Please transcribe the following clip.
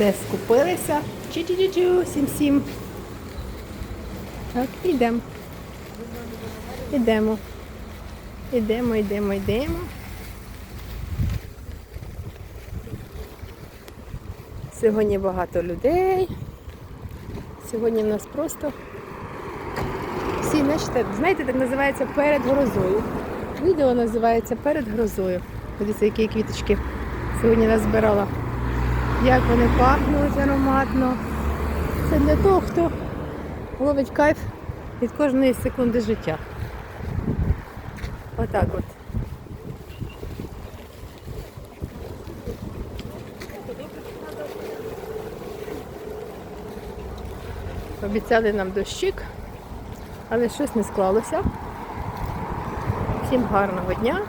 Все, скупилися. Чу-чу-чу, сім-сім. Так, йдемо. Ідемо. Ідемо, йдемо, йдемо. Сьогодні багато людей. Сьогодні в нас просто всі, знаєте, знаєте, так називається перед грозою. Відео називається перед грозою. Дивіться, які квіточки сьогодні назбирала. Як вони пахнуть ароматно. Це для того, хто ловить кайф від кожної секунди життя. Отак от. Обіцяли нам дощик, але щось не склалося. Всім гарного дня.